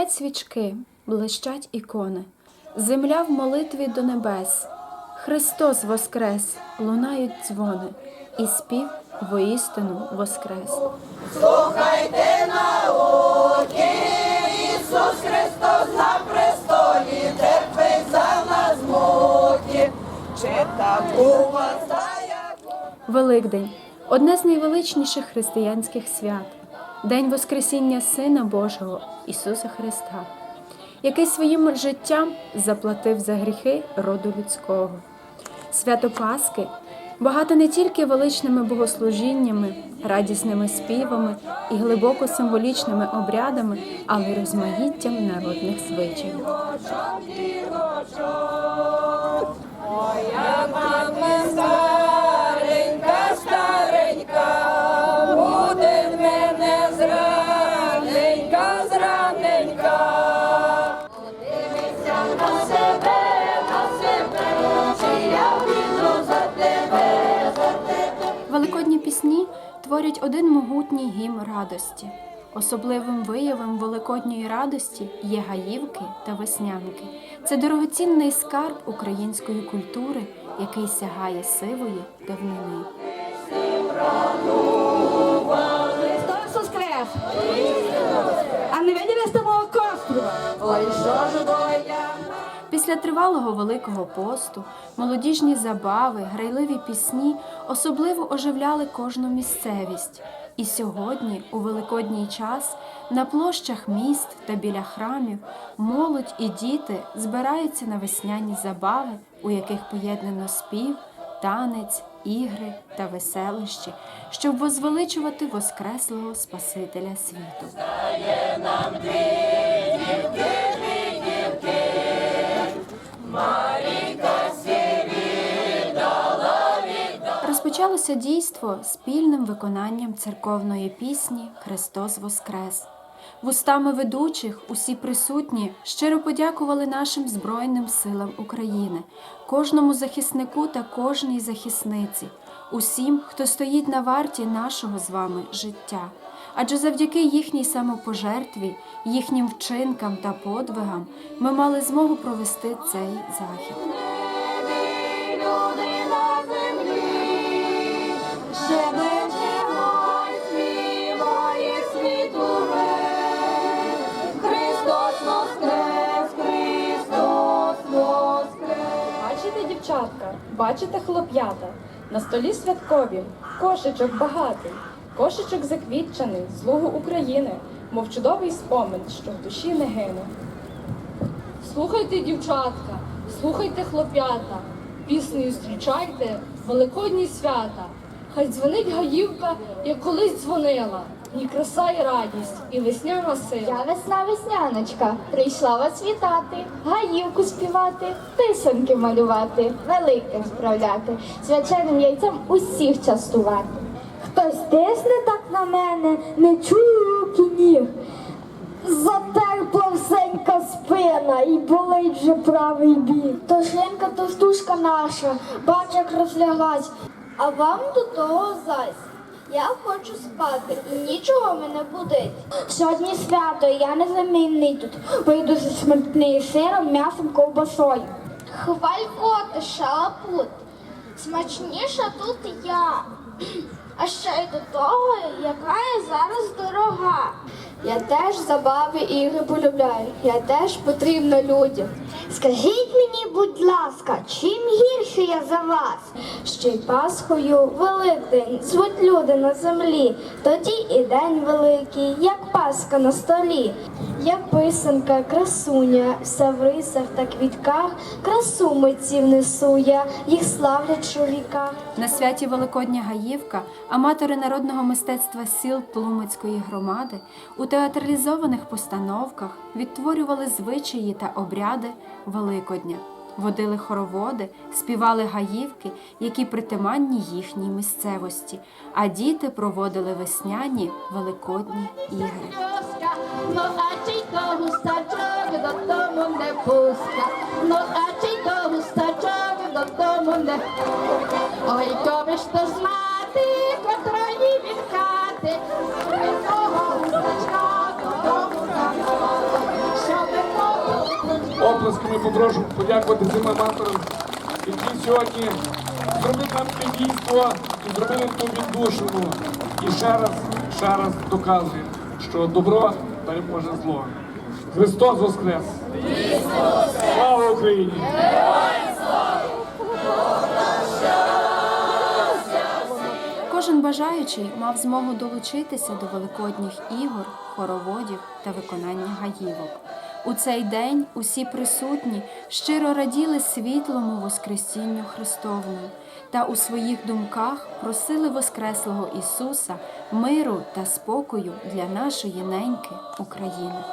Горять свічки, блищать ікони, земля в молитві до небес. Христос воскрес, лунають дзвони, і спів воістину воскрес. Слухайте науки, Ісус Христос на престолі, терпить за нас муки. Чи так у вас? Великдень одне з найвеличніших християнських свят, День Воскресіння Сина Божого Ісуса Христа, який своїм життям заплатив за гріхи роду людського. Свято Пасхи багато не тільки величними богослужіннями, радісними співами і глибоко символічними обрядами, але й розмаїттям народних звичаїв. Моя мама творять один могутній гімн радості. Особливим виявом великодньої радості є гаївки та веснянки. Це дорогоцінний скарб української культури, який сягає сивої давнини. Христос воскрес! А не виділи з того кострува? Ой, що ж Після тривалого великого посту молодіжні забави, грайливі пісні особливо оживляли кожну місцевість. І сьогодні, у великодній час, на площах міст та біля храмів молодь і діти збираються на весняні забави, у яких поєднано спів, танець, ігри та веселощі, щоб возвеличувати Воскреслого Спасителя світу. Розпочалося дійство спільним виконанням церковної пісні Христос Воскрес. Вустами ведучих усі присутні щиро подякували нашим Збройним силам України, кожному захиснику та кожній захисниці, усім, хто стоїть на варті нашого з вами життя. Адже завдяки їхній самопожертві, їхнім вчинкам та подвигам ми мали змогу провести цей захід. Бачите, дівчатка, бачите хлоп'ята, на столі святкові, кошечок багатий, кошечок заквітчений з лугу України, мов чудовий спомин, що в душі не гине. Слухайте, дівчатка, слухайте, хлоп'ята, піснею зустрічайте великодні свята. Хай дзвонить гаївка, як колись дзвонила. І краса, і радість, і весняна сила. Я весна весняночка, прийшла вас вітати, гаївку співати, писанки малювати, великим справляти, свяченим яйцем усіх частувати. Хтось тисне так на мене, не чую руки ніг. Затерпла всенька спина і болить вже правий бік. То шлемка товстушка наша, бач, як розляглась, а вам до того зась. Я хочу спати і нічого мене будить. Сьогодні свято, і я незамінний тут. Вийду зі смертний сиром, м'ясом, ковбасою. Хвалько ти шалапут. Смачніша тут я. А ще й до того, яка я зараз дорога. Я теж забави і ігри полюбляю. Я теж потрібна людям. Скажіть мені, будь ласка, чим гірше я за вас? Ще й Пасхою Великдень звуть люди на землі. Тоді і день великий, як Пасха на столі. Я писанка, красуня, вся в рисах та квітках, красу митців несу я, їх славлять у. На святі Великодня Гаївка аматори народного мистецтва сіл Тлумацької громади у театралізованих постановках відтворювали звичаї та обряди Великодня, водили хороводи, співали гаївки, які притаманні їхній місцевості, а діти проводили весняні великодні ігри. Ой, коли ж то знати, котрої від хати, оплесками попрошу подякувати цим аматорам, які сьогодні зробили нам це дійство і зробили ту віддушину. І ще раз, ще раз доказує, що добро переможе зло. Христос Воскрес! Слава Україні! Кожен бажаючий мав змогу долучитися до великодніх ігор, хороводів та виконання гаївок. У цей день усі присутні щиро раділи світлому Воскресінню Христовому та у своїх думках просили Воскреслого Ісуса, миру та спокою для нашої неньки України.